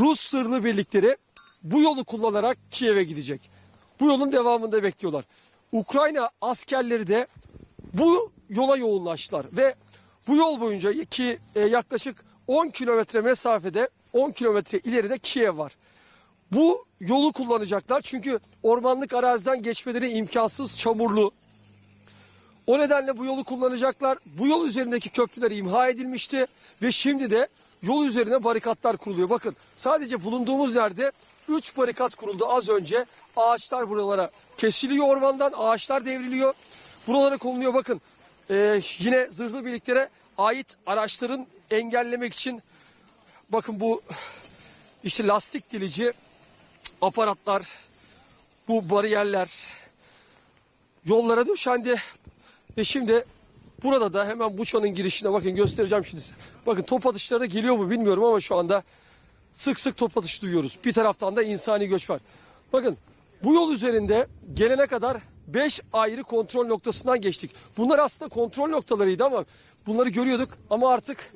Rus sırlı birlikleri bu yolu kullanarak Kiev'e gidecek. Bu yolun devamında bekliyorlar. Ukrayna askerleri de bu yola yoğunlaştılar ve bu yol boyunca ki e, yaklaşık 10 kilometre mesafede 10 kilometre ileride Kiev var. Bu yolu kullanacaklar çünkü ormanlık araziden geçmeleri imkansız, çamurlu. O nedenle bu yolu kullanacaklar. Bu yol üzerindeki köprüler imha edilmişti ve şimdi de yol üzerine barikatlar kuruluyor. Bakın sadece bulunduğumuz yerde 3 barikat kuruldu az önce. Ağaçlar buralara kesiliyor ormandan, ağaçlar devriliyor. Buralara konuluyor bakın. Ee, yine zırhlı birliklere ait araçların engellemek için bakın bu işte lastik dilici aparatlar, bu bariyerler yollara döşendi. Ve şimdi burada da hemen Buça'nın girişine bakın göstereceğim şimdi size. Bakın top atışları geliyor mu bilmiyorum ama şu anda sık sık top atışı duyuyoruz. Bir taraftan da insani göç var. Bakın bu yol üzerinde gelene kadar 5 ayrı kontrol noktasından geçtik. Bunlar aslında kontrol noktalarıydı ama bunları görüyorduk ama artık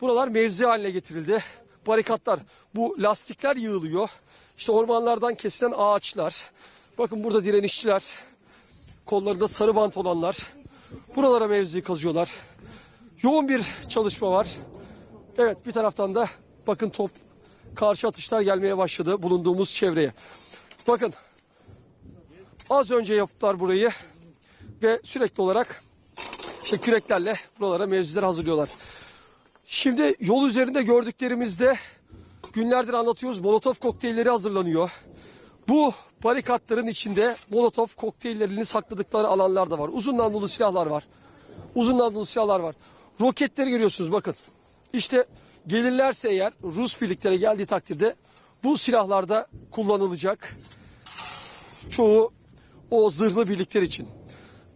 buralar mevzi haline getirildi. Barikatlar, bu lastikler yığılıyor. İşte ormanlardan kesilen ağaçlar. Bakın burada direnişçiler, kollarında sarı bant olanlar buralara mevzi kazıyorlar. Yoğun bir çalışma var. Evet bir taraftan da bakın top karşı atışlar gelmeye başladı bulunduğumuz çevreye. Bakın az önce yaptılar burayı ve sürekli olarak işte küreklerle buralara mevziler hazırlıyorlar. Şimdi yol üzerinde gördüklerimizde günlerdir anlatıyoruz molotof kokteylleri hazırlanıyor. Bu barikatların içinde molotof kokteyllerini sakladıkları alanlar da var. Uzun namlulu silahlar var. Uzun namlulu silahlar var. Roketleri görüyorsunuz bakın. İşte gelirlerse eğer Rus birlikleri geldiği takdirde bu silahlarda kullanılacak. Çoğu o zırhlı birlikler için.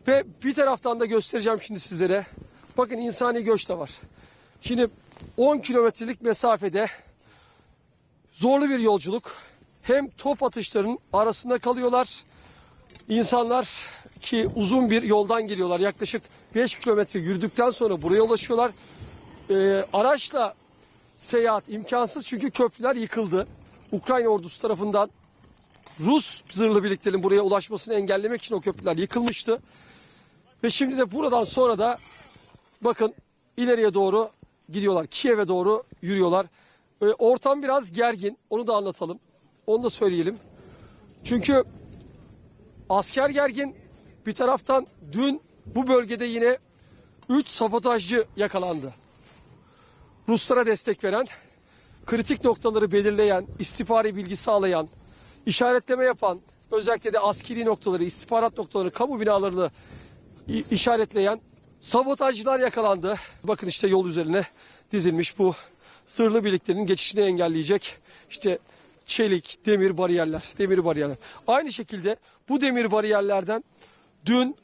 Ve bir taraftan da göstereceğim şimdi sizlere. Bakın insani göç de var. Şimdi 10 kilometrelik mesafede zorlu bir yolculuk. Hem top atışlarının arasında kalıyorlar. İnsanlar ki uzun bir yoldan geliyorlar. Yaklaşık 5 kilometre yürüdükten sonra buraya ulaşıyorlar. Ee, araçla seyahat imkansız çünkü köprüler yıkıldı. Ukrayna ordusu tarafından Rus zırhlı birliklerin buraya ulaşmasını engellemek için o köprüler yıkılmıştı. Ve şimdi de buradan sonra da bakın ileriye doğru gidiyorlar. Kiev'e doğru yürüyorlar. Ee, ortam biraz gergin. Onu da anlatalım. Onu da söyleyelim. Çünkü asker gergin. Bir taraftan dün bu bölgede yine 3 sabotajcı yakalandı. Ruslara destek veren, kritik noktaları belirleyen, istihbari bilgi sağlayan, işaretleme yapan, özellikle de askeri noktaları, istihbarat noktaları, kamu binalarını işaretleyen sabotajcılar yakalandı. Bakın işte yol üzerine dizilmiş bu sırlı birliklerin geçişini engelleyecek işte çelik, demir bariyerler, demir bariyerler. Aynı şekilde bu demir bariyerlerden dün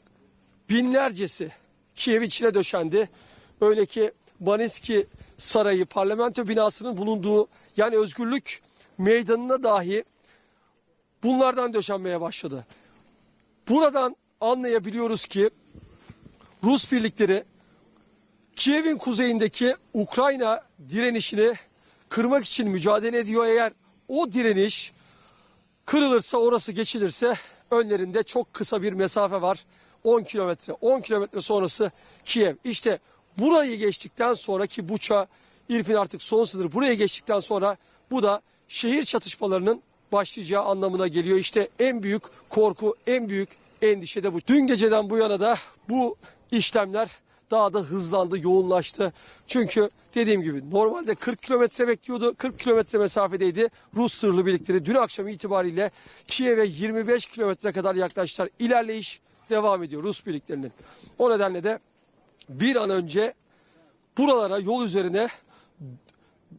binlercesi Kiev içine döşendi. Öyle ki Baninski Sarayı, parlamento binasının bulunduğu yani özgürlük meydanına dahi bunlardan döşenmeye başladı. Buradan anlayabiliyoruz ki Rus birlikleri Kiev'in kuzeyindeki Ukrayna direnişini kırmak için mücadele ediyor. Eğer o direniş kırılırsa orası geçilirse önlerinde çok kısa bir mesafe var. 10 kilometre. 10 kilometre sonrası Kiev. İşte burayı geçtikten sonraki Buça, İrpin artık son sınır. Buraya geçtikten sonra bu da şehir çatışmalarının başlayacağı anlamına geliyor. İşte en büyük korku, en büyük endişe de bu. Dün geceden bu yana da bu işlemler daha da hızlandı, yoğunlaştı. Çünkü dediğim gibi normalde 40 kilometre bekliyordu. 40 kilometre mesafedeydi. Rus sırlı birlikleri dün akşam itibariyle Kiev'e 25 kilometre kadar yaklaştılar. İlerleyiş devam ediyor Rus birliklerinin. O nedenle de bir an önce buralara yol üzerine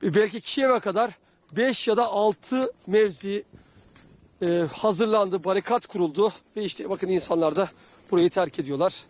belki Kiev'e kadar 5 ya da 6 mevzi e, hazırlandı, barikat kuruldu ve işte bakın insanlar da burayı terk ediyorlar.